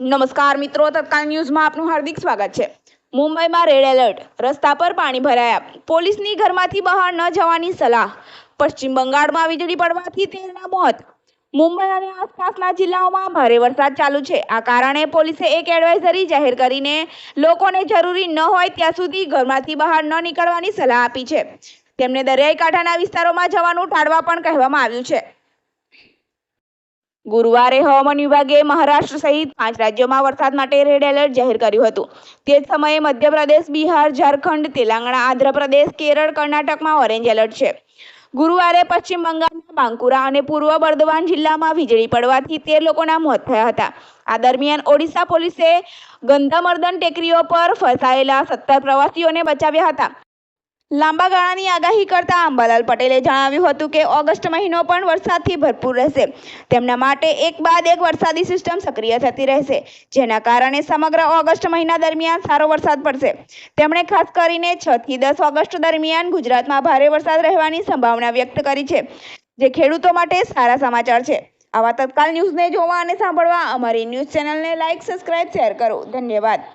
નમસ્કાર મિત્રો, તત્કાલ ન્યૂઝમાં આપનું હાર્દિક સ્વાગત છે. મુંબઈમાં રેડ એલર્ટ રસ્તા પર પાણી ભરાયા. પોલીસની ઘરમાંથી બહાર ન જવાની સલાહ. પશ્ચિમ બંગાળમાં વીજળી પડવાથી તેરના મોત. મુંબઈ અને આસપાસના જિલ્લાઓમાં ભારે વરસાદ ચાલુ છે. આ કારણે પોલીસે એક એડવાઇઝરી જાહેર કરીને લોકોને જરૂરી ન હોય ત્યાં સુધી ઘરમાંથી બહાર ન નીકળવાની સલાહ આપી છે. તેમને દરિયાઈ કાંઠાના વિસ્તારોમાં જવાનું ટાળવા પણ કહેવામાં આવ્યું છે. ગુરુવારે હવામાન વિભાગે મહારાષ્ટ્ર સહિત પાંચ રાજ્યોમાં વરસાદ માટે રેડ એલર્ટ જાહેર કર્યું હતું. તે જ સમયે મધ્યપ્રદેશ, બિહાર, ઝારખંડ, તેલંગાણા, આંધ્રપ્રદેશ, કેરળ, કર્ણાટકમાં ઓરેન્જ એલર્ટ છે. ગુરુવારે પશ્ચિમ બંગાળના બાંકુરા અને પૂર્વ બર્દવાન જિલ્લામાં વીજળી પડવાથી તેર લોકોના મોત થયા હતા. આ દરમિયાન ઓડિશા પોલીસે ગંધામર્દન ટેકરીઓ પર ફસાયેલા સત્તર પ્રવાસીઓને બચાવ્યા હતા. લાંબા ગાળાની આગાહી કરતા અંબાલાલ પટેલે જણાવ્યું હતું કે ઓગસ્ટ મહિનો પણ વરસાદથી ભરપૂર રહેશે. તેમના માટે એક બાદ એક વરસાદી સિસ્ટમ સક્રિય થતી રહેશે, જેના કારણે સમગ્ર ઓગસ્ટ મહિના દરમિયાન સારો વરસાદ પડશે. તેમણે ખાસ કરીને છ થી દસ ઓગસ્ટ દરમિયાન ગુજરાતમાં ભારે વરસાદ રહેવાની સંભાવના વ્યક્ત કરી છે, જે ખેડૂતો માટે સારા સમાચાર છે. આવા તત્કાલ ન્યૂઝને જોવા અને સાંભળવા અમારી ન્યૂઝ ચેનલને લાઇક સબસ્ક્રાઇબ, શેર કરો. ધન્યવાદ.